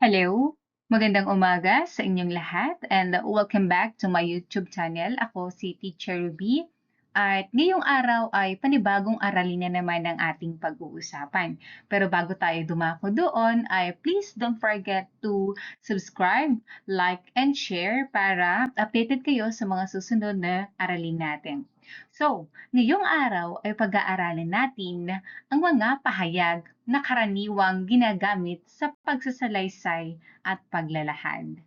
Hello! Magandang umaga sa inyong lahat and welcome back to my YouTube channel. Ako si Teacher Ruby at ngayong araw ay panibagong aralin na naman ang ating pag-uusapan. Pero bago tayo dumako doon ay please don't forget to subscribe, like, and share para updated kayo sa mga susunod na aralin natin. So, ngayong araw ay pag-aaralin natin ang mga pahayag na karaniwang ginagamit sa pagsasalaysay at paglalahad.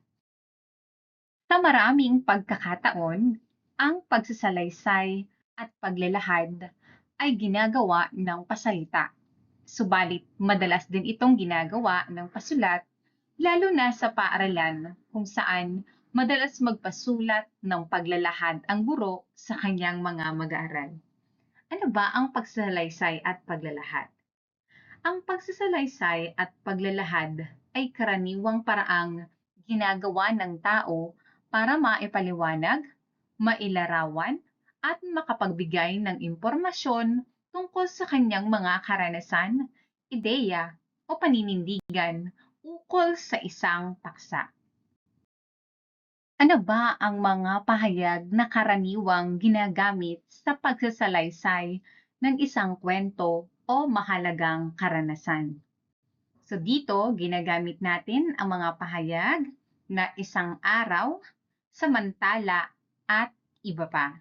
Sa maraming pagkakataon, ang pagsasalaysay at paglalahad ay ginagawa ng pasalita. Subalit, madalas din itong ginagawa ng pasulat, lalo na sa paaralan kung saan madalas magpasulat ng paglalahad ang guro sa kanyang mga mag-aaral. Ano ba ang pagsasalaysay at paglalahad? Ang pagsasalaysay at paglalahad ay karaniwang paraang ginagawa ng tao para maipaliwanag, mailarawan, at makapagbigay ng impormasyon tungkol sa kanyang mga karanasan, ideya, o paninindigan ukol sa isang paksa. Ano ba ang mga pahayag na karaniwang ginagamit sa pagsasalaysay ng isang kwento o mahalagang karanasan? So dito, ginagamit natin ang mga pahayag na isang araw, samantala, at iba pa.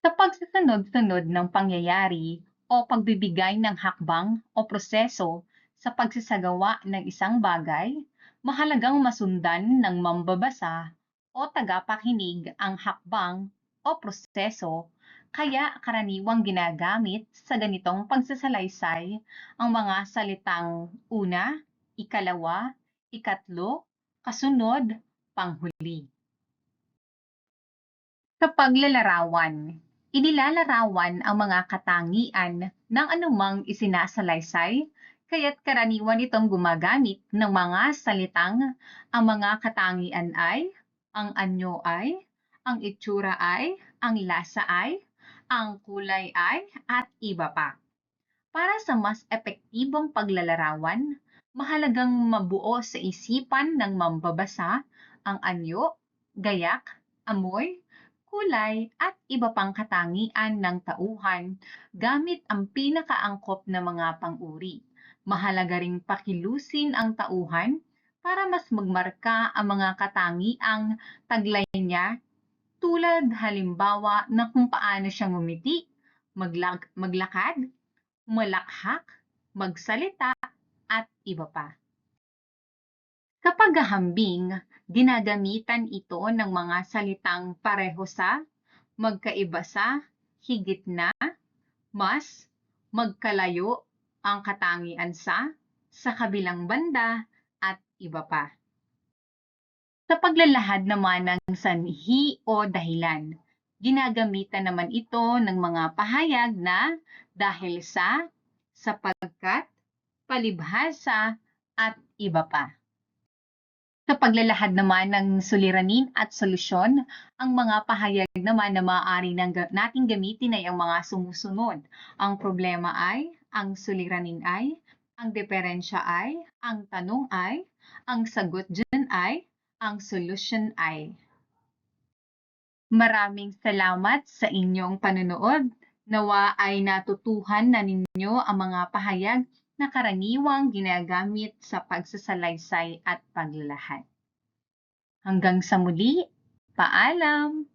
Sa pagsasunod-sunod ng pangyayari o pagbibigay ng hakbang o proseso sa pagsasagawa ng isang bagay, mahalagang masundan ng mambabasa o tagapakinig ang hakbang o proseso kaya karaniwang ginagamit sa ganitong pagsasalaysay ang mga salitang una, ikalawa, ikatlo, kasunod, panghuli. Sa paglalarawan, inilalarawan ang mga katangian ng anumang isinasalaysay kaya't karaniwan itong gumagamit ng mga salitang ang mga katangian ay, ang anyo ay, ang itsura ay, ang lasa ay, ang kulay ay, at iba pa. Para sa mas epektibong paglalarawan, mahalagang mabuo sa isipan ng mambabasa ang anyo, gayak, amoy, kulay at iba pang katangian ng tauhan gamit ang pinakaangkop na mga pang-uri mahalaga ring pakilusin ang tauhan para mas magmarka ang mga katangiang taglay niya tulad halimbawa na kung paano siya ngumiti, maglag maglakad, malakhak, magsalita, at iba pa. Sa paghahambing, ginagamitan ito ng mga salitang pareho sa, magkaiba sa, higit na, mas, magkalayo, ang katangian sa, sa kabilang banda, at iba pa. Sa paglalahad naman ng sanhi o dahilan, ginagamitan naman ito ng mga pahayag na dahil sa, sapagkat, palibhasa, at iba pa. Sa paglalahad naman ng suliranin at solusyon, ang mga pahayag naman na maaari nating gamitin ay ang mga sumusunod. Ang problema ay, ang suliranin ay, ang diferensya ay, ang tanong ay, ang sagot dyan ay, ang solution ay. Maraming salamat sa inyong panonood. Nawa ay natutuhan na ninyo ang mga pahayag na karaniwang ginagamit sa pagsasalaysay at paglalahad. Hanggang sa muli, paalam!